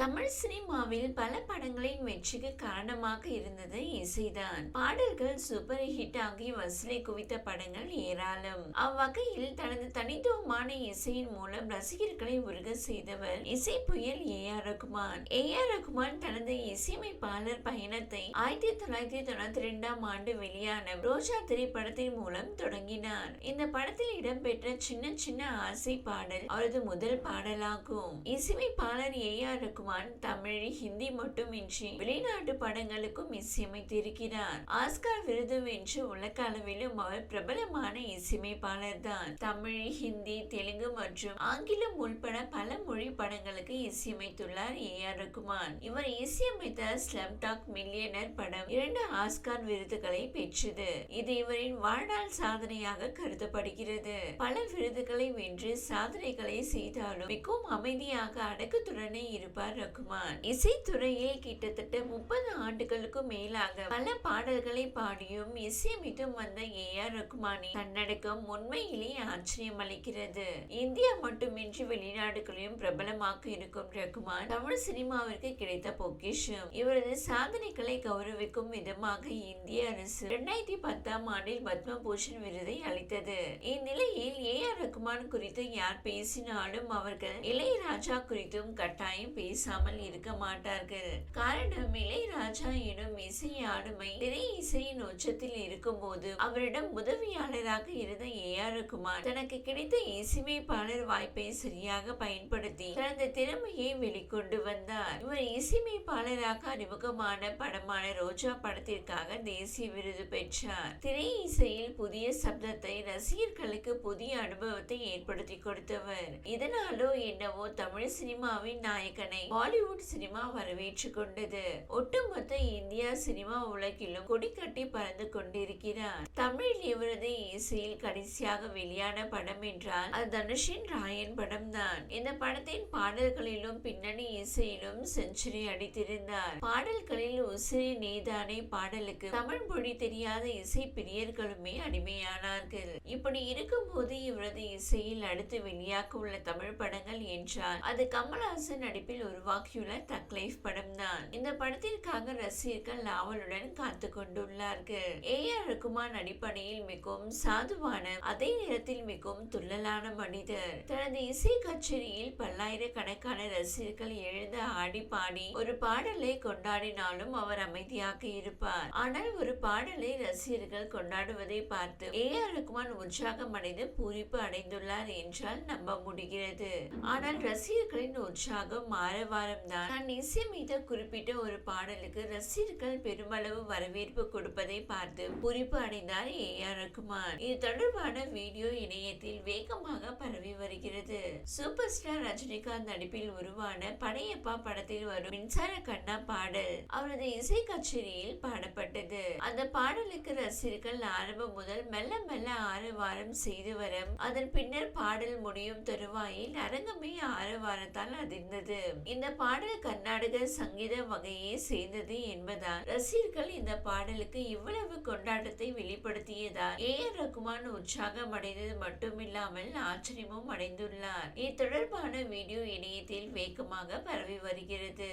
தமிழ் சினிமாவில் பல படங்களின் வெற்றிக்கு காரணமாக இருந்தது இசைதான். பாடல்கள் சூப்பர் ஹிட் ஆகி வசூலை குவித்த படங்கள் ஏராளம். அவ்வகையில் தனது தனித்துவமான இசையின் மூலம் ரசிகர்களை உருக செய்தவர் இசை புயல் A R Rahman. A R Rahman தனது இசையமைப்பாளர் பயணத்தை ஆயிரத்தி தொள்ளாயிரத்தி தொண்ணூத்தி ரெண்டாம் ஆண்டு வெளியான ரோஜா திரைப்படத்தின் மூலம் தொடங்கினார். இந்த படத்தில் இடம்பெற்ற சின்ன சின்ன ஆசை பாடல் அவரது முதல் பாடலாகும். இசையமைப்பாளர் ஏ ஆர் ரகுமான் தமிழ் ஹிந்தி மட்டுமின்றி வெளிநாட்டு படங்களுக்கும் இசையமைத்திருக்கிறார். ஆஸ்கார் விருது வென்று உலக அளவிலும் அவர் பிரபலமான இசையமைப்பாளர் தான் தமிழ் ஹிந்தி தெலுங்கு மற்றும் ஆங்கிலம் உள்பட பல மொழி படங்களுக்கு இசையமைத்துள்ளார் ஏ ஆர் ரகுமான். இவர் இசையமைத்த ஸ்லம் டாக் மில்லியனர் படம் இரண்டு ஆஸ்கார் விருதுகளை பெற்றது. இது இவரின் வாழ்நாள் சாதனையாக கருதப்படுகிறது. பல விருதுகளை வென்று சாதனைகளை செய்தாலும் மிகவும் அமைதியாக அடக்கத்துடனே இருப்பார் ரகுமான். இசைத்துறையில் கிட்டத்தட்ட முப்பது ஆண்டுகளுக்கும் மேலாக பல பாடல்களை பாடியும் இசையமைத்தும் வந்த ஏ ஆர் ரகுமானின் தன்னடக்கம் உண்மையிலேயே ஆச்சரியம் அளிக்கிறது இந்தியா மட்டுமின்றி வெளிநாடுகளையும் பிரபலமாக இருக்கும் ரகுமான் தமிழ் சினிமாவிற்கு கிடைத்த பொக்கிஷம். இவரது சாதனைகளை கௌரவிக்கும் விதமாக இந்திய அரசு இரண்டாயிரத்தி பத்தாம் ஆண்டில் பத்ம பூஷன் விருதை அளித்தது. இந்நிலையில் ஏ ஆர் ரகுமான் குறித்து யார் பேசினாலும் அவர்கள் இளையராஜா குறித்தும் கட்டாயம் பேச பேசாமல் இருக்க மாட்டார்கள். காரணம் இளையராஜா எனும் இசை ஆளுமை திரை இசையின் உச்சத்தில் இருக்கும் போது அவரிடம் உதவியாளராக இருந்த ஏ ஆர் குமார் தனக்கு கிடைத்த இசையமைப்பாளர் வாய்ப்பை சரியாக பயன்படுத்தி தனது திறமையை வெளிக்கொண்டு வந்தார். இவர் இசையமைப்பாளராக அறிமுகமான படமான ரோஜா படத்திற்காக தேசிய விருது பெற்றார். திரை இசையில் புதிய சப்தத்தை ரசிகர்களுக்கு புதிய அனுபவத்தை ஏற்படுத்தி கொடுத்தவர். இதனாலோ என்னவோ தமிழ் சினிமாவின் நாயகனை பாலிவுட் சினிமா வரவேற்று கொண்டது ஒட்டுமொத்த இந்தியா சினிமா உலகிலும் கொடிக்கட்டி பறந்து கொண்டிருக்கிறார். தமிழில் இவரது இசையில் கடைசியாக வெளியான படம் என்றால் அது தனுஷின் ராயன் படம் தான் இந்த படத்தின் பாடல்களிலும் பின்னணி இசையிலும் செஞ்சுரி அடித்திருந்தார். பாடல்களில் உசிரி நீதானே பாடலுக்கு தமிழ் மொழி தெரியாத இசை பிரியர்களுமே அடிமையானார்கள். இப்படி இருக்கும்போது இவரது இசையில் அடுத்து வெளியாக உள்ள தமிழ் படங்கள் என்றால் அது கமல்ஹாசன் நடிப்பில் ஒரு உருவாக்கியுள்ள தக் லைஃப் படம் தான். இந்த படத்திற்காக ரசிகர்கள் ஆவலுடன் காத்து கொண்டுள்ளார்கள். ஏ ஆர் ரகுமான் அடிப்படையில் மிகவும் சாதுவான அதே நேரத்தில் மிகவும் துள்ளலான மனிதர். தனது இசை கச்சேரியில் பல்லாயிரக்கணக்கான ரசிகர்கள் எழுந்து ஆடி பாடி ஒரு பாடலை கொண்டாடினாலும் அவர் அமைதியாக இருப்பார். ஆனால் ஒரு பாடலை ரசிகர்கள் கொண்டாடுவதை பார்த்து ஏ ஆர் ரகுமான் உற்சாகம் அடைந்து பூரிப்பு அடைந்துள்ளார் என்றால் நம்ப முடிகிறது. ஆனால் ரசிகர்களின் உற்சாகம் மாற வாரம்தான் நான். இசையமைத்த குறிப்பிட்ட ஒரு பாடலுக்கு ரசிகர்கள் பெருமளவு வரவேற்பு கொடுப்பதை பார்த்து குறிப்பு அடைந்தார் ஏ ஆர் ரகுமான். இது தொடர்பான வீடியோ இணையத்தில் வேகமாக பரவி வருகிறது. சூப்பர் ஸ்டார் ரஜினிகாந்த் நடிப்பில் உருவான படையப்பா படத்தில் வரும் மின்சார கண்ணா பாடல். அவரது இசை கச்சேரியில் பாடப்பட்டு அந்த பாடலுக்கு ரசிகர்கள் ஆரம்பம் முதல் மெல்ல மெல்ல ஆரவாரம் செய்து வர அதன் பின்னர் பாடல் முடியும் தருவாயில் அரங்கமே ஆரவாரத்தால் அதிர்ந்தது. இந்த பாடல் கர்நாடக சங்கீத வகையை சேர்ந்தது என்பதால் ரசிகர்கள் இந்த பாடலுக்கு இவ்வளவு கொண்டாட்டத்தை வெளிப்படுத்தியதால் ஏ. ஆர். ரகுமான் உற்சாகம் அடைந்தது மட்டுமில்லாமல் ஆச்சரியமும் அடைந்துள்ளார். இது தொடர்பான வீடியோ இணையத்தில் வேகமாக பரவி வருகிறது.